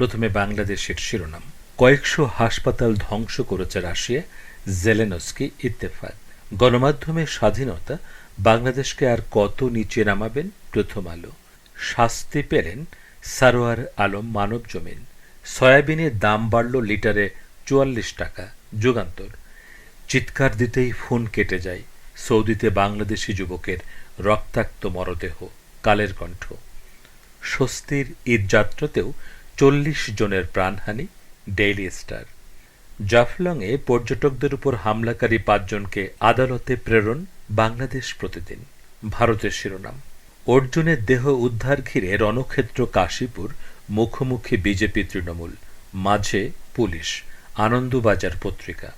প্রথমে বাংলাদেশের শিরোনাম। কয়েকশো হাসপাতাল ধ্বংস করেছে রাশিয়া, জেলেনস্কি, ইত্তেফাক। গণমাধ্যমের স্বাধীনতা, বাংলাদেশকে আর কত নিচে নামাবেন? প্রথম আলো। শাস্তি পেলেন সারোয়ার আলম মানব জমিন। সয়াবিনের দাম বাড়ল লিটারে চুয়াল্লিশ টাকা, যুগান্তর। চিৎকার দিতেই ফোন কেটে যায়। সৌদিতে বাংলাদেশি যুবকের রক্তাক্ত মরদেহ, কালের কণ্ঠ। স্বস্তির ঈদযাত্রাতেও চল্লিশ জনের প্রাণহানি ডেইলি স্টার জাফলংয়ে পর্যটকদের উপর হামলাকারী পাঁচজনকে আদালতে প্রেরণ, বাংলাদেশ প্রতিদিন। ভারতের শিরোনাম, অর্জুনের দেহ উদ্ধার ঘিরে রণক্ষেত্র কাশীপুর, মুখোমুখি বিজেপি তৃণমূল, মাঝে পুলিশ, আনন্দবাজার পত্রিকা।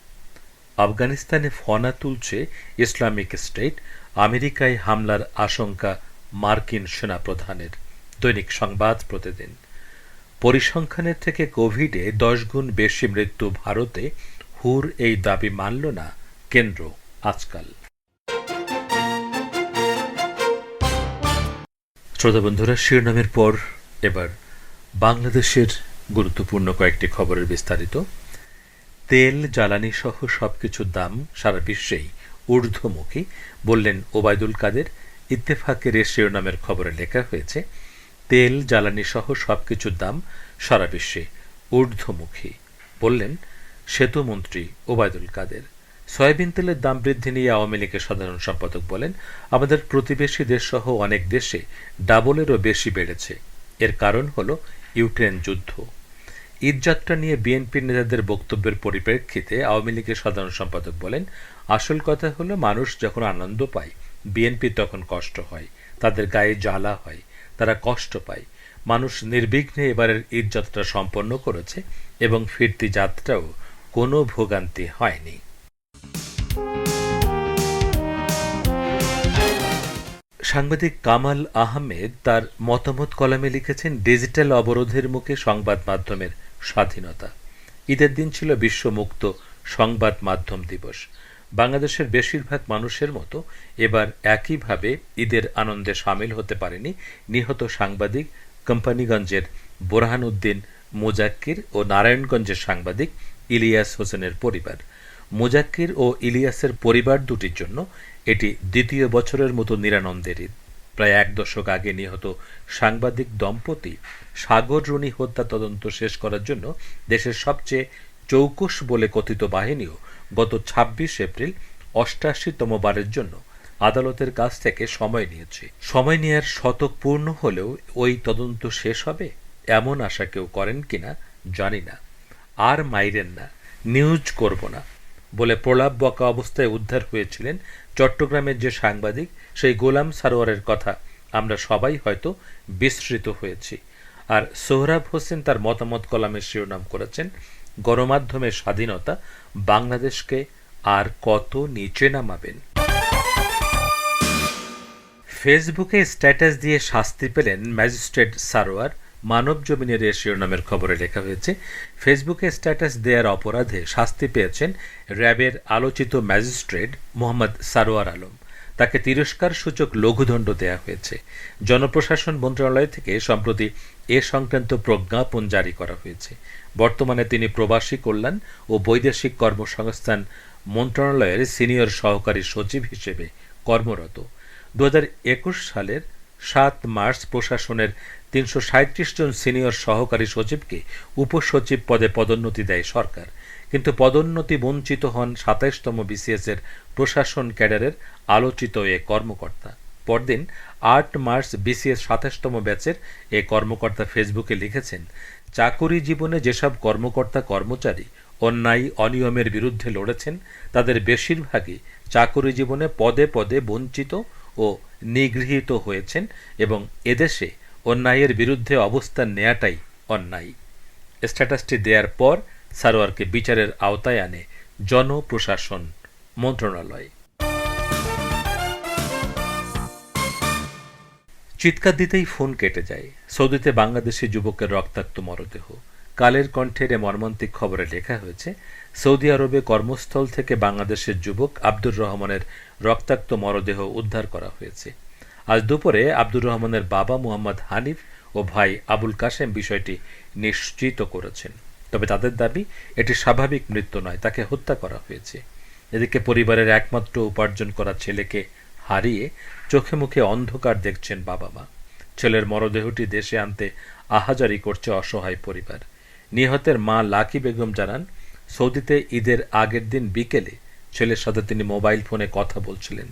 আফগানিস্তানে ফনা তুলছে ইসলামিক স্টেট, আমেরিকায় হামলার আশঙ্কা মার্কিন সেনাপ্রধানের। দৈনিক সংবাদ প্রতিদিন। পরিসংখ্যানের থেকে কোভিডে দশ গুণ বেশি মৃত্যু ভারতে হুর এই দাবি মানল না কেন্দ্র আজকাল। শ্রোতা বন্ধুরা, শিরোনামের পর এবার বাংলাদেশের গুরুত্বপূর্ণ কয়েকটি খবরের বিস্তারিত। তেল, জ্বালানি সহ সবকিছুর দাম সারা বিশ্বেই ঊর্ধ্বমুখী, বললেন ওবায়দুল কাদের। ইত্তেফাকের এ শিরোনামের খবরে লেখা হয়েছে তেল, জ্বালানি সহ সবকিছুর দাম সারা বিশ্বে ঊর্ধ্বমুখী। বললেন সেতুমন্ত্রী ওবায়দুল কাদের, সয়াবিন তেলের দাম বৃদ্ধি নিয়ে আওয়ামী লীগের সাধারণ সম্পাদক বলেন, আমাদের প্রতিবেশী দেশ সহ অনেক দেশে ডাবলেরও বেশি বেড়েছে। এর কারণ হল ইউক্রেন যুদ্ধ। ঈদযাত্রা নিয়ে বিএনপির নেতাদের বক্তব্যের পরিপ্রেক্ষিতে আওয়ামী লীগের সাধারণ সম্পাদক বলেন, আসল কথা হলো মানুষ যখন আনন্দ পায়, বিএনপি তখন কষ্ট হয়, তাদের গায়ে জ্বালা হয় তারা কষ্ট পায়। মানুষ নির্বিঘ্নে এবারের ঈদযাত্রা সম্পন্ন করেছে এবং ফিরতি যাত্রাও কোনো ভোগান্তি হয়নি। সাংবাদিক কামাল আহমেদ তার মতামত কলামে লিখেছেন, ডিজিটাল অবরোধের মুখে সংবাদ মাধ্যমের স্বাধীনতা। ঈদের দিন ছিল বিশ্বমুক্ত সংবাদ মাধ্যম দিবস। বাংলাদেশের বেশিরভাগ মানুষের মতো এবার একইভাবে ঈদের আনন্দে সামিল হতে পারেনি নিহত সাংবাদিক কোম্পানিগঞ্জের বোরহান উদ্দিন মোজাক্কির ও নারায়ণগঞ্জের সাংবাদিক ইলিয়াস হোসেনের পরিবার। মোজাক্কির ও ইলিয়াসের পরিবার দুটির জন্য এটি দ্বিতীয় বছরের মতো নিরানন্দের ঈদ। প্রায় এক দশক আগে নিহত সাংবাদিক দম্পতি সাগর রুনি হত্যা তদন্ত শেষ করার জন্য দেশের সবচেয়ে চৌকুশ বলে কথিত বাহিনীও গত ছাব্বিশ এপ্রিল অষ্টাশিতম বারের জন্য আদালতের কাছ থেকে সময় নিয়েছে। সময় নেয়ার শতক পূর্ণ হলেও ওই তদন্ত শেষ হবে এমন আশা কেউ করেন কিনা জানি না। আর মাইরেন না, নিউজ করব না বলে প্রলাপ বকা অবস্থায় উদ্ধার হয়েছিলেন চট্টগ্রামের যে সাংবাদিক, সেই গোলাম সারোয়ারের কথা আমরা সবাই হয়তো বিস্মৃত হয়েছি। আর সোহরাব হোসেন তার মতামত কলামের শিরোনাম করেছেন গণমাধ্যমের স্বাধীনতা, বাংলাদেশকে আর কত নিচে নামাবেন? ফেসবুকে স্ট্যাটাস দিয়ে শাস্তি পেলেন ম্যাজিস্ট্রেট সারোয়ার। মানব জমিনের শিরোনামের খবরে লেখা হয়েছে, ফেসবুকে স্ট্যাটাস দেওয়ার অপরাধে শাস্তি পেয়েছেন র্যাবের আলোচিত ম্যাজিস্ট্রেট মোহাম্মদ সারোয়ার আলম। তাকে তিরস্কার সূচক লঘুদণ্ড দেয়া হয়েছে। জনপ্রশাসন মন্ত্রণালয় থেকে সম্প্রতি এ সংক্রান্ত প্রজ্ঞাপন জারি করা হয়েছে। বর্তমানে তিনি প্রবাসী কল্যাণ ও বৈদেশিক কর্মসংস্থান মন্ত্রণালয়ের সিনিয়র সহকারী সচিব হিসেবে কর্মরত। দু হাজার একুশ সালের সাত মার্চ প্রশাসনের তিনশো জন সিনিয়র সহকারী সচিবকে উপসচিব পদে পদোন্নতি দেয় সরকার। কিন্তু পদোন্নতি বঞ্চিত হন সাতাইশতম বিসিএস এর প্রশাসন ক্যাডারের আলোচিত এ কর্মকর্তা। পরদিন আট মার্চ বিসিএস সাতাশতম ব্যাচের এ কর্মকর্তা ফেসবুকে লিখেছেন, চাকরি জীবনে যেসব কর্মকর্তা কর্মচারী অন্যায়, অনিয়মের বিরুদ্ধে লড়েছেন, তাদের বেশিরভাগই চাকরি জীবনে পদে পদে বঞ্চিত ও নিগৃহীত হয়েছেন এবং এদেশে অন্যায়ের বিরুদ্ধে অবস্থান নেয়াটাই অন্যায়। স্ট্যাটাসটি দেওয়ার পর সারোয়ারকে বিচারের আওতায় আনে জনপ্রশাসন মন্ত্রণালয়। চিৎকার দিতেই ফোন কেটে যায়। সৌদিতে বাংলাদেশি যুবকের রক্তাক্ত মরদেহ। কালের কণ্ঠের এ মর্মান্তিক খবরে লেখা হয়েছে, সৌদি আরবে কর্মস্থল থেকে বাংলাদেশের যুবক আব্দুর রহমানের রক্তাক্ত মরদেহ উদ্ধার করা হয়েছে। আজ দুপুরে আব্দুর রহমানের বাবা মুহাম্মদ হানিফ ও ভাই আবুল কাসেম বিষয়টি নিশ্চিত করেছেন। তবে তাদের দাবি, এটি স্বাভাবিক মৃত্যু নয়, তাকে হত্যা করা হয়েছে। এদিকে পরিবারের একমাত্র উপার্জন করা ছেলেকে হারিয়ে চোখে মুখে অন্ধকার দেখছেন বাবা মা। ছেলের মরদেহটি দেশে আনতে আহাজারি করছে অসহায় পরিবার। নিহতের মা লাকি বেগম জানান, সৌদিতে ঈদের আগের দিন বিকেলে ছেলের সাথে তিনি মোবাইল ফোনে কথা বলছিলেন।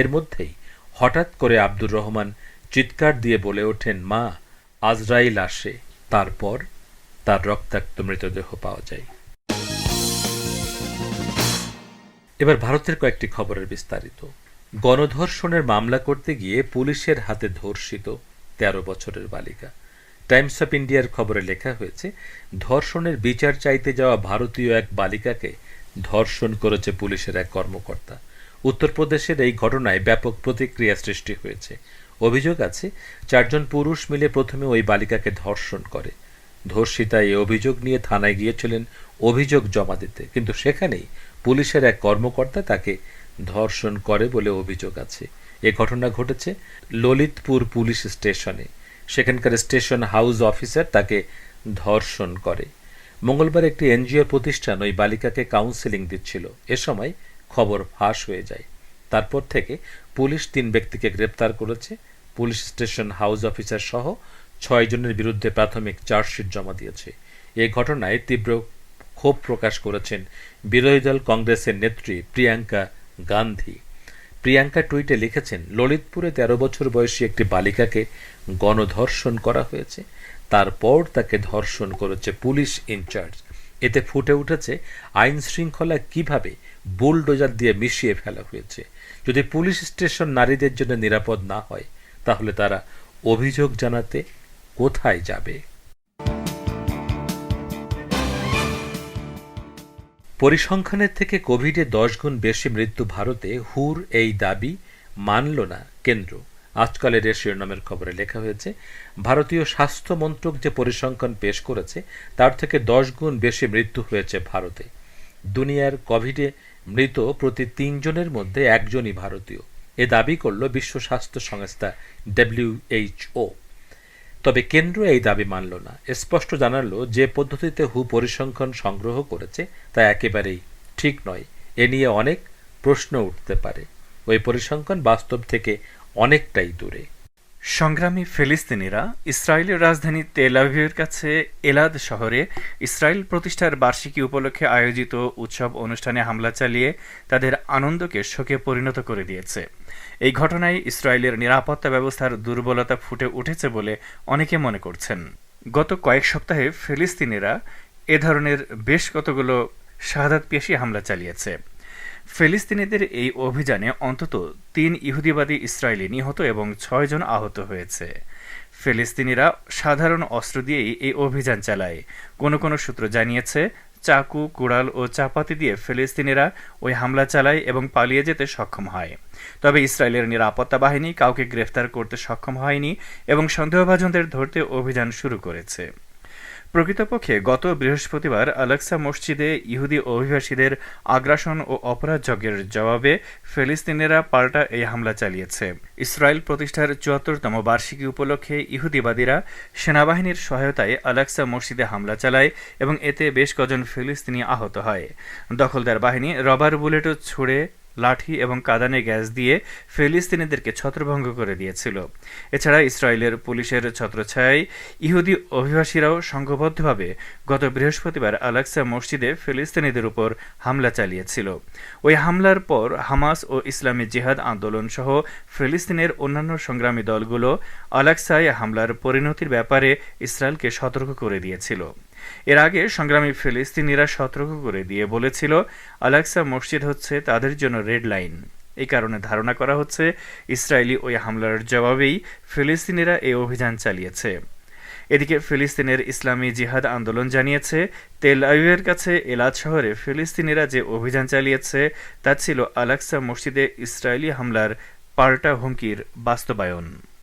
এর মধ্যেই হঠাৎ করে আব্দুর রহমান চিৎকার দিয়ে বলে ওঠেন, মা, আজরাইল আসে। তারপর তার রক্তাক্ত মৃতদেহ পাওয়া যায়। এবার ভারতের কয়েকটি খবরের বিস্তারিত। গণধর্ষণের মামলা করতে গিয়ে পুলিশের হাতে ধর্ষিত তেরো বছরের বালিকা। টাইমস অফ ইন্ডিয়ার খবরে লেখা হয়েছে, ধর্ষণের বিচার চাইতে যাওয়া ভারতীয় এক বালিকাকে ধর্ষণ করেছে পুলিশের এক কর্মকর্তা। উত্তরপ্রদেশের এই ঘটনায় ব্যাপক প্রতিক্রিয়া সৃষ্টি হয়েছে। অভিযোগ আছে, চারজন পুরুষ মিলে প্রথমে ওই বালিকাকে ধর্ষণ করে। ধর্ষিতা এই অভিযোগ নিয়ে থানায় গিয়েছিলেন, অভিযোগ জমা দিতে। কিন্তু সেখানেই পুলিশের এক কর্মকর্তা তাকে ধর্ষণ করে বলে অভিযোগ আছে। এ ঘটনা ঘটেছে ললিতপুর পুলিশ স্টেশনে। সেখানকার স্টেশন হাউস অফিসার তাকে ধর্ষণ করে। মঙ্গলবার একটি এনজিও প্রতিষ্ঠান ওই বালিকাকে কাউন্সেলিং দিচ্ছিল। এ সময় খবর ফাঁস হয়ে যায়। তারপর থেকে পুলিশ তিন ব্যক্তিকে গ্রেপ্তার করেছে। পুলিশ স্টেশন হাউস অফিসার সহ ছয় জনের বিরুদ্ধে প্রাথমিক চার্জশিট জমা দিয়েছে। এই ঘটনায় তীব্র ক্ষোভ প্রকাশ করেছেন বিরোধী দল কংগ্রেসের নেত্রী প্রিয়াঙ্কা গান্ধী। প্রিয়াঙ্কা টুইটে লিখেছেন, ললিতপুরে তেরো বছর বয়সী একটি বালিকাকে গণধর্ষণ করা হয়েছে। তারপর তাকে ধর্ষণ করেছে পুলিশ ইনচার্জ। এতে ফুটে উঠেছে আইন শৃঙ্খলা কীভাবে বুলডোজার দিয়ে মিশিয়ে ফেলা হয়েছে। যদি পুলিশ স্টেশন নারীদের জন্য নিরাপদ না হয়, তাহলে তারা অভিযোগ জানাতে কোথায় যাবে? পরিসংখ্যানের থেকে কোভিডে দশ গুণ বেশি মৃত্যু ভারতে হুর এই দাবি মানল না কেন্দ্র। আজকালের এ শিরোনামের খবরে লেখা হয়েছে, ভারতীয় স্বাস্থ্য মন্ত্রক যে পরিসংখ্যান পেশ করেছে, তার থেকে দশ গুণ বেশি মৃত্যু হয়েছে ভারতে। দুনিয়ার কোভিডে মৃত প্রতি তিনজনের মধ্যে একজনই ভারতীয়। এ দাবি করল বিশ্ব স্বাস্থ্য সংস্থা ডব্লিউএইচও তবে কেন্দ্র এই দাবি মানল না। স্পষ্ট জানালো যে পদ্ধতিতে হু পরিসংখ্যান সংগ্রহ করেছে তা একেবারেই ঠিক নয়। এ নিয়ে অনেক প্রশ্ন উঠতে পারে। ওই পরিসংখ্যান বাস্তব থেকে অনেকটাই দূরে। সংগ্রামী ফিলিস্তিনিরা ইসরায়েলের রাজধানী তেল আভিভের কাছে এলাদ শহরে ইসরায়েল প্রতিষ্ঠার বার্ষিকী উপলক্ষে আয়োজিত উৎসব অনুষ্ঠানে হামলা চালিয়ে তাদের আনন্দকে শোকে পরিণত করে দিয়েছে। এই ঘটনায় ইসরায়েলের নিরাপত্তা ব্যবস্থার দুর্বলতা ফুটে উঠেছে বলে অনেকে মনে করছেন। গত কয়েক সপ্তাহে ফিলিস্তিনিরা এ ধরনের বেশ কতগুলো শাহাদাত পেশি হামলা চালিয়েছে। ফিলিস্তিনিদের এই অভিযানে অন্তত তিন ইহুদিবাদী ইসরায়েলি নিহত এবং ছয়জন আহত হয়েছে। ফিলিস্তিনিরা সাধারণ অস্ত্র দিয়েই এই অভিযান চালায়। কোনো কোনো সূত্র জানিয়েছে, চাকু, কুড়াল ও চাপাতি দিয়ে ফিলিস্তিনিরা ওই হামলা চালায় এবং পালিয়ে যেতে সক্ষম হয়। তবে ইসরায়েলের নিরাপত্তা বাহিনী কাউকে গ্রেফতার করতে সক্ষম হয়নি এবং সন্দেহভাজনদের ধরতে অভিযান শুরু করেছে। প্রকৃতপক্ষে গত বৃহস্পতিবার আলাক্সা মসজিদে ইহুদি অভিবাসীদের আগ্রাসন ও অপরাধ যজ্ঞের জবাবে ফিলিস্তিনিরা পাল্টা এই হামলা চালিয়েছে। ইসরায়েল প্রতিষ্ঠার চুয়াত্তরতম বার্ষিকী উপলক্ষে ইহুদিবাদীরা সেনাবাহিনীর সহায়তায় আলাক্সা মসজিদে হামলা চালায় এবং এতে বেশ কজন ফিলিস্তিনি আহত হয়। দখলদার বাহিনী রবার বুলেটও ছুড়ে লাঠি এবং কাদানে গ্যাস দিয়ে ফিলিস্তিনিদেরকে ছত্রভঙ্গ করে দিয়েছিল। এছাড়া ইসরায়েলের পুলিশের ছত্রছায়ায় ইহুদি অভিবাসীরাও সংঘবদ্ধভাবে গত বৃহস্পতিবার আলাক্সা মসজিদে ফিলিস্তিনিদের উপর হামলা চালিয়েছিল। ওই হামলার পর হামাস ও ইসলামী জিহাদ আন্দোলন সহ ফিলিস্তিনের অন্যান্য সংগ্রামী দলগুলো আলাক্সায় হামলার পরিণতির ব্যাপারে ইসরায়েলকে সতর্ক করে দিয়েছিল। এর আগে সংগ্রামী ফিলিস্তিনিরা সতর্ক করে দিয়ে বলেছিল, আলাক্সা মসজিদ হচ্ছে তাদের জন্য রেড লাইন। এই কারণে ধারণা করা হচ্ছে, ইসরায়েলি ওই হামলার জবাবেই ফিলিস্তিনিরা এই অভিযান চালিয়েছে। এদিকে ফিলিস্তিনের ইসলামী জিহাদ আন্দোলন জানিয়েছে, তেল আইভের কাছে এলাদ শহরে ফিলিস্তিনিরা যে অভিযান চালিয়েছে, তা ছিল আলাক্সা মসজিদে ইসরায়েলি হামলার পাল্টা হুমকির বাস্তবায়ন।